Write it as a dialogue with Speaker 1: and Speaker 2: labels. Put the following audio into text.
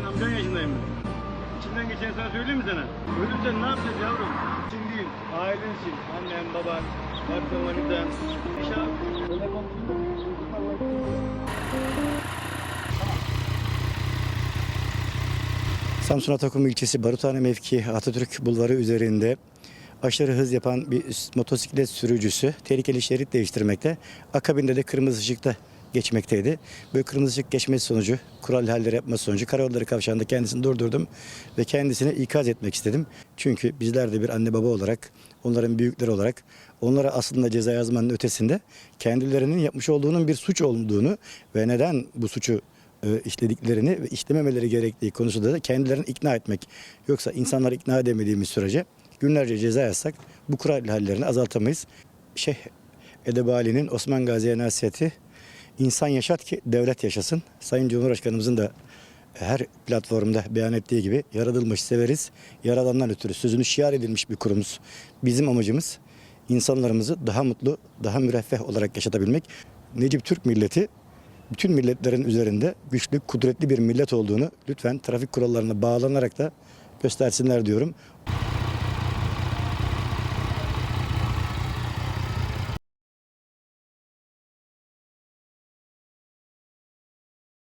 Speaker 1: yaşındayım ben. İçinden geçen sana söyleyeyim mi sana? Ölürsen ne yapacağız yavrum? Sen değil, ailensin. Annen, baban, varsa manitan. Telefon Samsun Atakum ilçesi Baruthane mevki Atatürk Bulvarı üzerinde aşırı hız yapan bir motosiklet sürücüsü tehlikeli şerit değiştirmekte. Akabinde de kırmızı ışıkta geçmekteydi. Böyle kırmızı ışık geçmesi sonucu, kural halleri yapması sonucu karayolları kavşağında kendisini durdurdum ve kendisini ikaz etmek istedim. Çünkü bizler de bir anne baba olarak, onların büyükleri olarak onlara aslında ceza yazmanın ötesinde kendilerinin yapmış olduğunun bir suç olduğunu ve neden bu suçu e, işlediklerini ve işlememeleri gerektiği konusunda da kendilerini ikna etmek. Yoksa insanları ikna edemediğimiz sürece günlerce ceza yazsak bu kural hallerini azaltamayız. Şeyh Edebali'nin Osman Gazi'ye nasihati insan yaşat ki devlet yaşasın. Sayın Cumhurbaşkanımızın da her platformda beyan ettiği gibi yaratılmış severiz. Yaradandan ötürü sözünü şiar edilmiş bir kurumuz. Bizim amacımız insanlarımızı daha mutlu, daha müreffeh olarak yaşatabilmek. Necip Türk milleti bütün milletlerin üzerinde güçlü, kudretli bir millet olduğunu lütfen trafik kurallarına bağlanarak da göstersinler diyorum.